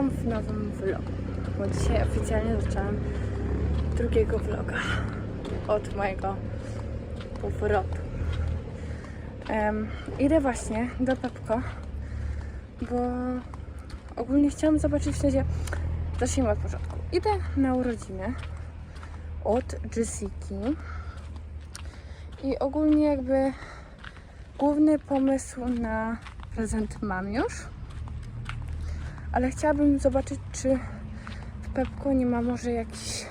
witam w nowym vlogu. Bo dzisiaj oficjalnie zaczęłam drugiego vloga od mojego powrotu. Em, idę właśnie do Pepko, bo ogólnie chciałam zobaczyć, w sensie, zacznijmy od początku. Idę na urodziny od Jessiki i ogólnie jakby główny pomysł na prezent mam już ale chciałabym zobaczyć, czy w Pepko nie ma może jakichś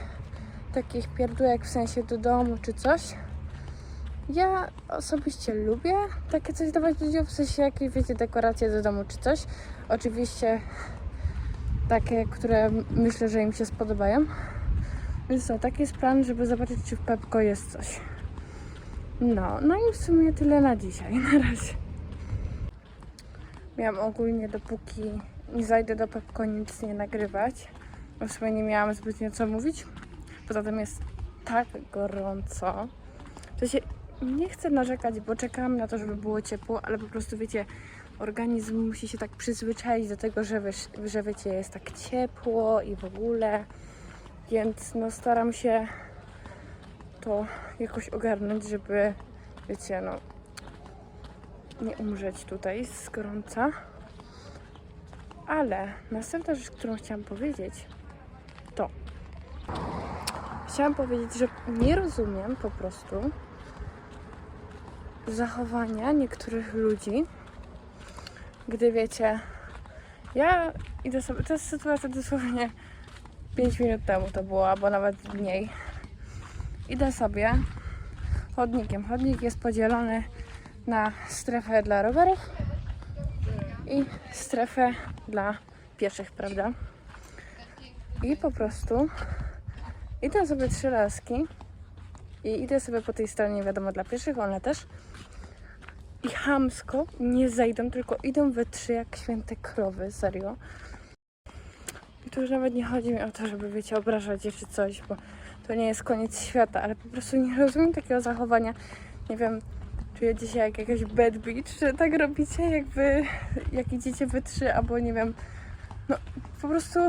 takich pierdółek w sensie do domu czy coś. Ja osobiście lubię takie coś dawać ludziom, w sensie jakieś, wiecie, dekoracje do domu czy coś. Oczywiście takie, które myślę, że im się spodobają. Więc to, taki jest plan, żeby zobaczyć, czy w Pepko jest coś. No, no i w sumie tyle na dzisiaj, na razie. Miałam ogólnie dopóki nie zajdę do Pepko nic nie nagrywać. Bo w sumie nie miałam zbytnio co mówić. Poza tym jest tak gorąco. To się nie chcę narzekać, bo czekałam na to, żeby było ciepło, ale po prostu wiecie, organizm musi się tak przyzwyczaić do tego, że, wiesz, że wiecie, jest tak ciepło i w ogóle. Więc no staram się to jakoś ogarnąć, żeby wiecie, no nie umrzeć tutaj z gorąca. Ale następna rzecz, którą chciałam powiedzieć, to chciałam powiedzieć, że nie rozumiem po prostu zachowania niektórych ludzi, gdy wiecie, ja idę sobie, to jest sytuacja dosłownie 5 minut temu to było, albo nawet mniej. Idę sobie chodnikiem. Chodnik jest podzielony na strefę dla rowerów i strefę dla pieszych, prawda? I po prostu idę sobie trzy laski i idę sobie po tej stronie, wiadomo, dla pieszych, one też. I chamsko nie zejdą, tylko idą we trzy jak święte krowy, serio. I tu już nawet nie chodzi mi o to, żeby, wiecie, obrażać je czy coś, bo to nie jest koniec świata, ale po prostu nie rozumiem takiego zachowania. Nie wiem, czuję dzisiaj jak jakaś bad bitch, że tak robicie, jakby jak idziecie we trzy, albo nie wiem, no po prostu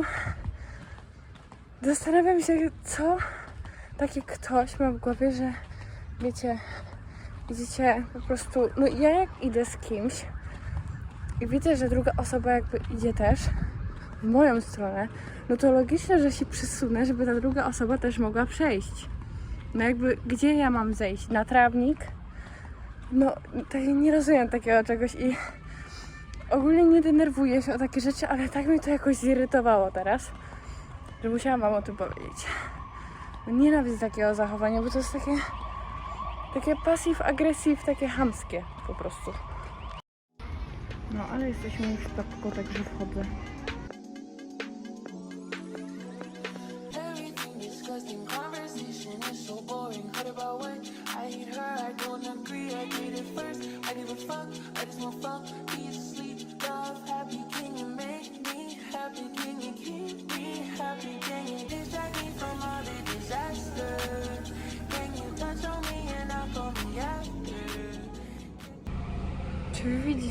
zastanawiam się, co taki ktoś ma w głowie, że wiecie, idziecie po prostu, no ja jak idę z kimś i widzę, że druga osoba jakby idzie też w moją stronę, no to logiczne, że się przysunę, żeby ta druga osoba też mogła przejść. No jakby, gdzie ja mam zejść? Na trawnik? No, tak nie rozumiem takiego czegoś i ogólnie nie denerwuję się o takie rzeczy, ale tak mnie to jakoś zirytowało teraz, że musiałam wam o tym powiedzieć. Nienawidzę takiego zachowania, bo to jest takie takie passive aggressive, takie hamskie po prostu. No, ale jesteśmy już w Pepko, także wchodzę.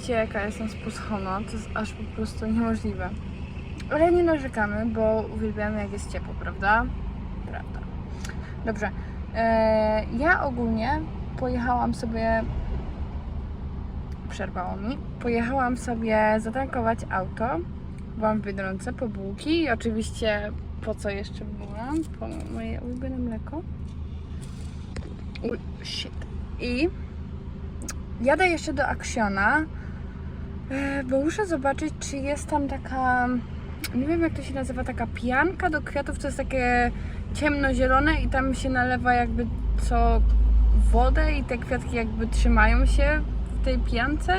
Wy widzicie, jaka jestem spuschona? To jest aż po prostu niemożliwe. Ale nie narzekamy, bo uwielbiamy, jak jest ciepło, prawda? Prawda. Dobrze. E, ja ogólnie pojechałam sobie. Przerwało mi. Pojechałam sobie zatankować auto. Byłam w Biedronce po bułki i oczywiście po co jeszcze byłam? Po moje ulubione mleko. Ul, shit. I jadę jeszcze do Actiona, e, bo muszę zobaczyć, czy jest tam taka, nie wiem jak to się nazywa, taka pianka do kwiatów, to jest takie ciemnozielone i tam się nalewa jakby co wodę i te kwiatki jakby trzymają się w tej piance,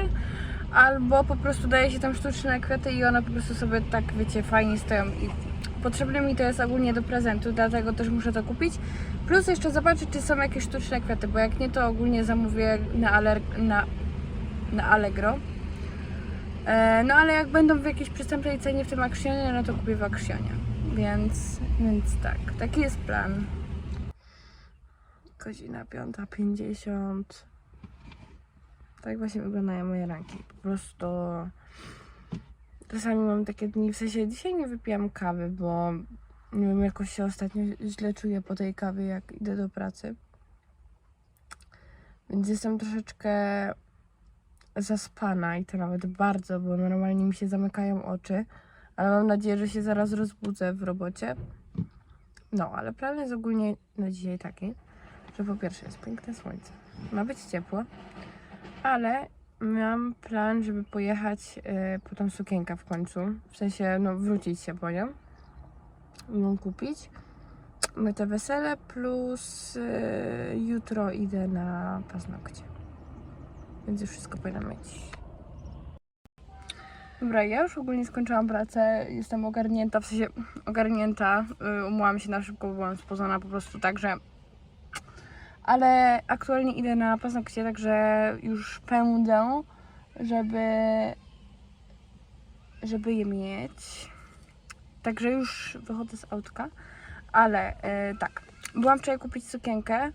albo po prostu daje się tam sztuczne kwiaty i one po prostu sobie tak, wiecie, fajnie stoją i potrzebne mi to jest ogólnie do prezentu, dlatego też muszę to kupić. Plus jeszcze zobaczyć, czy są jakieś sztuczne kwiaty, bo jak nie, to ogólnie zamówię na, na, na Allegro. E, no ale jak będą w jakiejś przystępnej cenie w tym Actionie, no to kupię w Actionie. Więc, więc tak, taki jest plan. Godzina 5.50. Tak właśnie wyglądają moje ranki. Po prostu czasami mam takie dni, w sensie dzisiaj nie wypijam kawy, bo nie wiem, jakoś się ostatnio źle czuję po tej kawie, jak idę do pracy. Więc jestem troszeczkę zaspana i to nawet bardzo, bo normalnie mi się zamykają oczy, ale mam nadzieję, że się zaraz rozbudzę w robocie. No, ale plan jest ogólnie na dzisiaj taki, że po pierwsze jest piękne słońce, ma być ciepło, ale mam plan, żeby pojechać y, po tą sukienkę w końcu, w sensie no wrócić się po nią i ją kupić. My te wesele plus y, jutro idę na paznokcie. Więc już wszystko powinno mieć. Dobra, ja już ogólnie skończyłam pracę, jestem ogarnięta, w sensie ogarnięta, y, umyłam się na szybko, bo byłam spozona po prostu tak, że... Ale aktualnie idę na paznokcie, także już pędzę, żeby... żeby je mieć. Także już wychodzę z autka, ale y, tak, byłam wczoraj kupić sukienkę,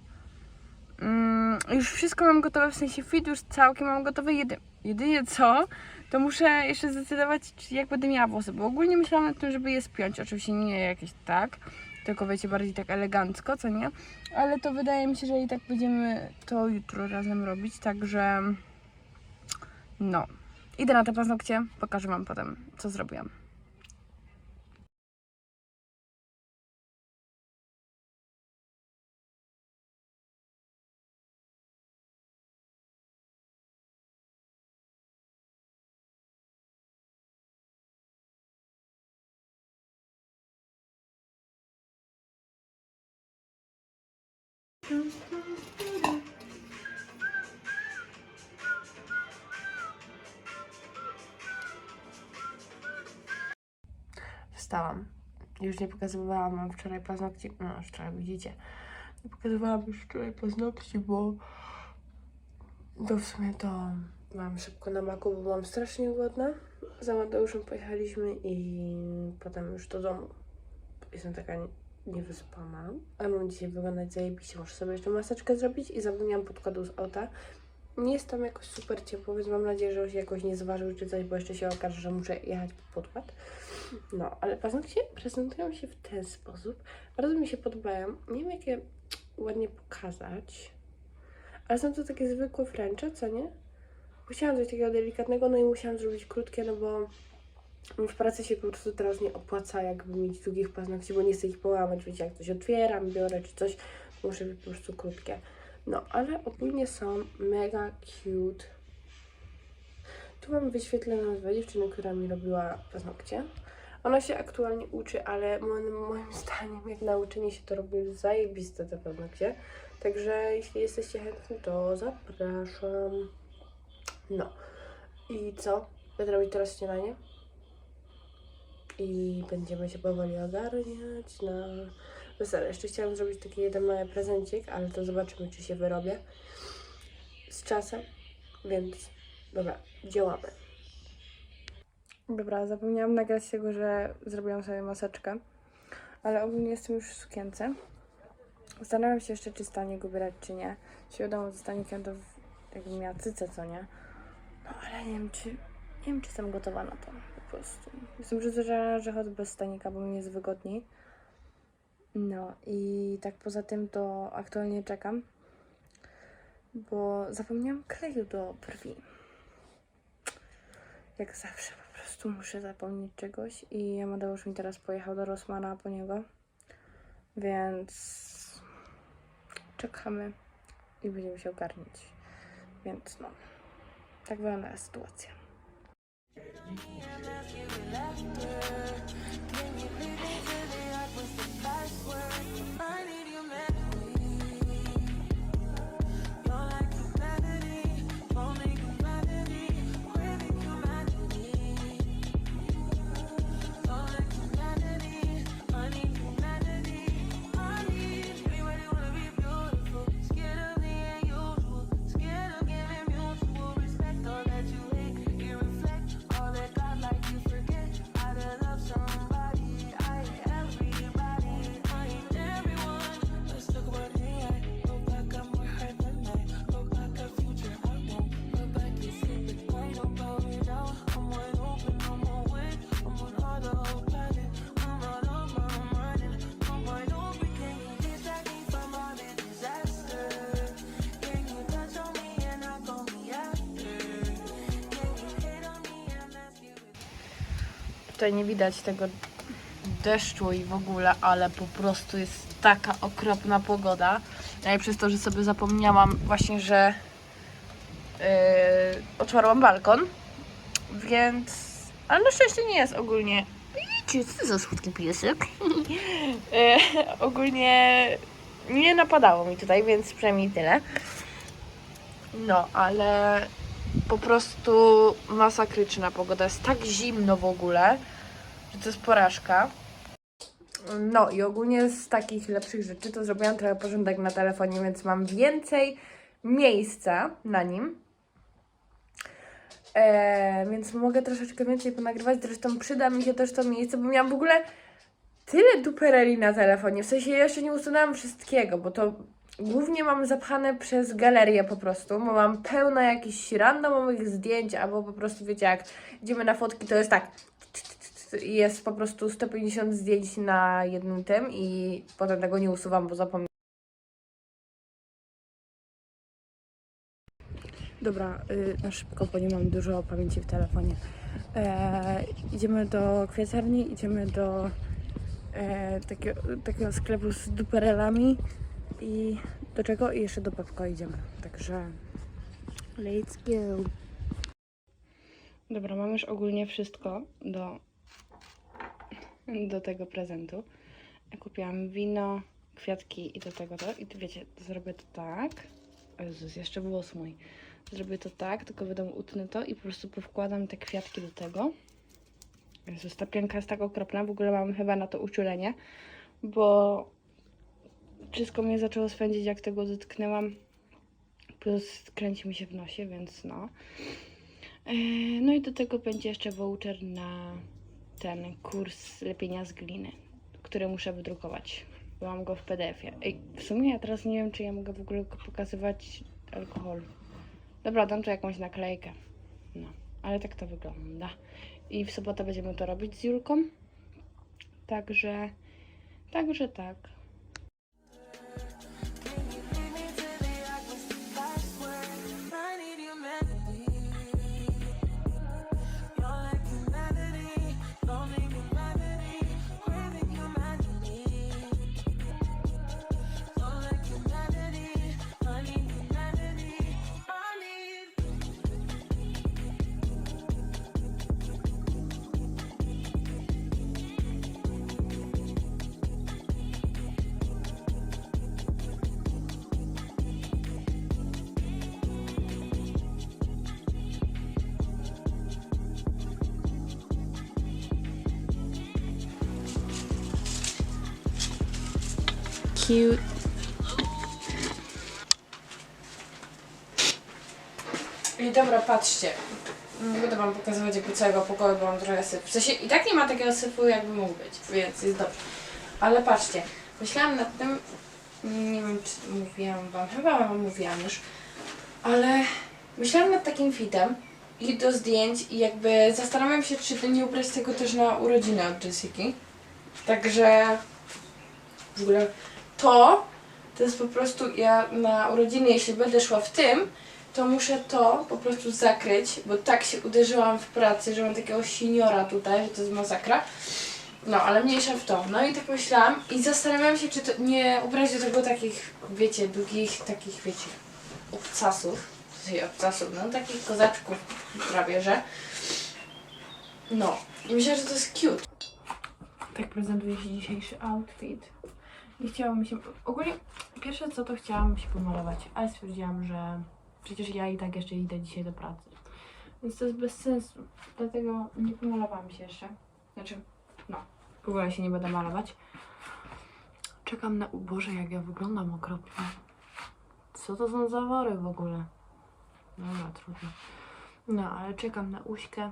Mm, już wszystko mam gotowe, w sensie fit już całkiem mam gotowe. Jedy, jedynie co, to muszę jeszcze zdecydować, jak będę miała włosy, bo ogólnie myślałam nad tym, żeby je spiąć. Oczywiście nie jakieś tak, tylko wiecie, bardziej tak elegancko, co nie? Ale to wydaje mi się, że i tak będziemy to jutro razem robić, także no. Idę na te paznokcie, pokażę wam potem, co zrobiłam. Wstałam. Już nie pokazywałam wam wczoraj paznokci. No, wczoraj widzicie. Nie pokazywałam już wczoraj paznokci, bo to w sumie to mam szybko na maku, bo byłam strasznie głodna. Za Mateuszem pojechaliśmy i potem już do domu. Jestem taka niewyspana, ale mam dzisiaj wyglądać zajebiście. Muszę sobie jeszcze maseczkę zrobić i zapomniałam podkładu z auta. Nie jest tam jakoś super ciepło, więc mam nadzieję, że się jakoś nie zważył czy coś, bo jeszcze się okaże, że muszę jechać po podkład. No, ale paznokcie prezentują się w ten sposób. Bardzo mi się podobają. Nie wiem, jak je ładnie pokazać. Ale są to takie zwykłe fręcze, co nie? Chciałam coś takiego delikatnego, no i musiałam zrobić krótkie, no bo w pracy się po prostu teraz nie opłaca jakby mieć długich paznokci, bo nie chcę ich połamać, wiecie, jak coś otwieram, biorę czy coś, muszę mieć po prostu krótkie. No, ale ogólnie są mega cute. Tu mam wyświetlone nazwę dziewczyny, która mi robiła paznokcie. Ona się aktualnie uczy, ale moim, moim zdaniem jak nauczenie się to robi zajebiste te paznokcie. Także jeśli jesteście chętni, to zapraszam. No. I co? Będę robić teraz śniadanie. I będziemy się powoli ogarniać na wesele. Jeszcze chciałam zrobić taki jeden mały prezencik, ale to zobaczymy, czy się wyrobię z czasem. Więc dobra, działamy. Dobra, zapomniałam nagrać tego, że zrobiłam sobie maseczkę, ale ogólnie jestem już w sukience. Zastanawiam się jeszcze, czy stanie go brać, czy nie. Jeśli wiadomo, to w- jakbym miała cycę, co nie? No ale nie wiem, czy... Nie wiem, czy jestem gotowa na to, prostu. Jestem przyzwyczajona, że chodzę bez stanika, bo mi jest wygodniej. No i tak poza tym to aktualnie czekam, bo zapomniałam kleju do brwi. Jak zawsze po prostu muszę zapomnieć czegoś i Amadeusz mi teraz pojechał do Rosmana po niego, więc czekamy i będziemy się ogarniać. Więc no, tak wygląda sytuacja. Can you leave it to the Tutaj nie widać tego deszczu i w ogóle, ale po prostu jest taka okropna pogoda. I przez to, że sobie zapomniałam właśnie, że yy, otwarłam balkon, więc... Ale na szczęście nie jest ogólnie... Widzicie, co za słodki piesek? Yy, ogólnie nie napadało mi tutaj, więc przynajmniej tyle. No, ale po prostu masakryczna pogoda. Jest tak zimno w ogóle, że to jest porażka. No i ogólnie z takich lepszych rzeczy to zrobiłam trochę porządek na telefonie, więc mam więcej miejsca na nim. E, więc mogę troszeczkę więcej ponagrywać. Zresztą przyda mi się też to miejsce, bo miałam w ogóle tyle dupereli na telefonie. W sensie ja jeszcze nie usunęłam wszystkiego, bo to głównie mam zapchane przez galerię po prostu, bo mam pełno jakichś randomowych zdjęć, albo po prostu wiecie, jak idziemy na fotki, to jest tak. Jest po prostu 150 zdjęć na jednym tym i potem tego nie usuwam, bo zapomniałam. Dobra, y, na szybko, bo nie mam dużo pamięci w telefonie. E, idziemy do kwiaciarni, idziemy do e, takiego, takiego sklepu z duperelami i do czego? I jeszcze do Pepko idziemy. Także let's go. Dobra, mam już ogólnie wszystko do, do tego prezentu. Kupiłam wino, kwiatki i do tego to. I tu wiecie, zrobię to tak. O Jezus, jeszcze włos mój. Zrobię to tak, tylko wiadomo, utnę to i po prostu powkładam te kwiatki do tego. Jezus, ta pianka jest tak okropna. W ogóle mam chyba na to uczulenie, bo wszystko mnie zaczęło swędzić, jak tego dotknęłam. Plus kręci mi się w nosie, więc no. Eee, No i do tego będzie jeszcze voucher na ten kurs lepienia z gliny, który muszę wydrukować. Mam go w PDF-ie. Ej, w sumie ja teraz nie wiem, czy ja mogę w ogóle pokazywać alkohol. Dobra, dam tu jakąś naklejkę. No, ale tak to wygląda. I w sobotę będziemy to robić z Julką. Także, także tak. Cute. I dobra, patrzcie. Nie będę wam pokazywać jakby całego pokoju, bo mam trochę syfu. W sensie i tak nie ma takiego syfu, jakby mógł być, więc jest dobrze. Ale patrzcie, myślałam nad tym, nie wiem czy mówiłam wam, chyba wam mówiłam już, ale myślałam nad takim fitem i do zdjęć i jakby zastanawiam się, czy nie ubrać tego też na urodziny od Jessiki. Także w ogóle to, to jest po prostu ja na urodziny, jeśli będę szła w tym, to muszę to po prostu zakryć, bo tak się uderzyłam w pracy, że mam takiego seniora tutaj, że to jest masakra. No, ale mniejsza w to. No i tak myślałam i zastanawiałam się, czy to nie ubrać do tego takich, wiecie, długich, takich, wiecie, obcasów. Sensie obcasów, no takich kozaczków prawie, że. No. I myślę, że to jest cute. Tak prezentuje się dzisiejszy outfit. Nie chciałam mi się. Ogólnie pierwsze co to chciałam się pomalować, ale stwierdziłam, że przecież ja i tak jeszcze idę dzisiaj do pracy. Więc to jest bez sensu. Dlatego nie pomalowałam się jeszcze. Znaczy, no, w ogóle się nie będę malować. Czekam na. Boże, jak ja wyglądam okropnie. Co to są zawory w ogóle? Dobra, trudno. No, ale czekam na Uśkę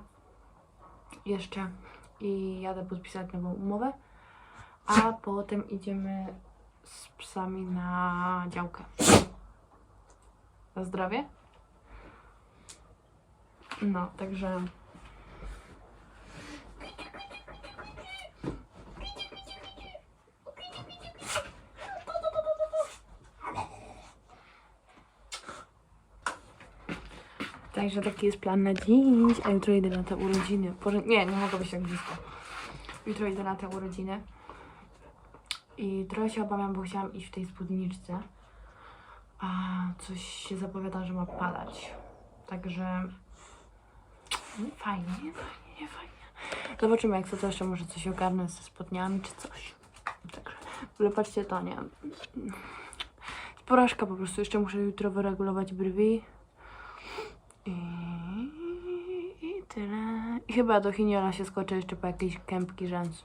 jeszcze i jadę podpisać nową umowę a potem idziemy z psami na działkę. Na zdrowie? No, także. Także taki jest plan na dziś, a jutro idę na te urodziny. Nie, nie mogę być tak blisko. Jutro idę na te urodziny. I trochę się obawiam, bo chciałam iść w tej spódniczce. A coś się zapowiada, że ma padać. Także nie fajnie, nie fajnie, nie fajnie. Zobaczymy, jak co to jeszcze może coś ogarnę ze spodniami czy coś. Także, w ogóle patrzcie to, nie? Porażka po prostu. Jeszcze muszę jutro wyregulować brwi. I, I tyle. I chyba do Chiniola się skoczę jeszcze po jakieś kępki rzęs.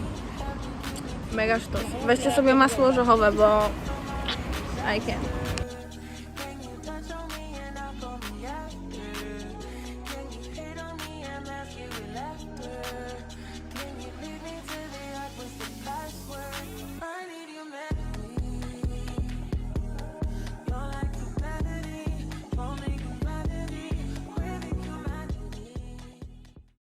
Mega sztos. Weźcie sobie masło orzechowe, bo I can.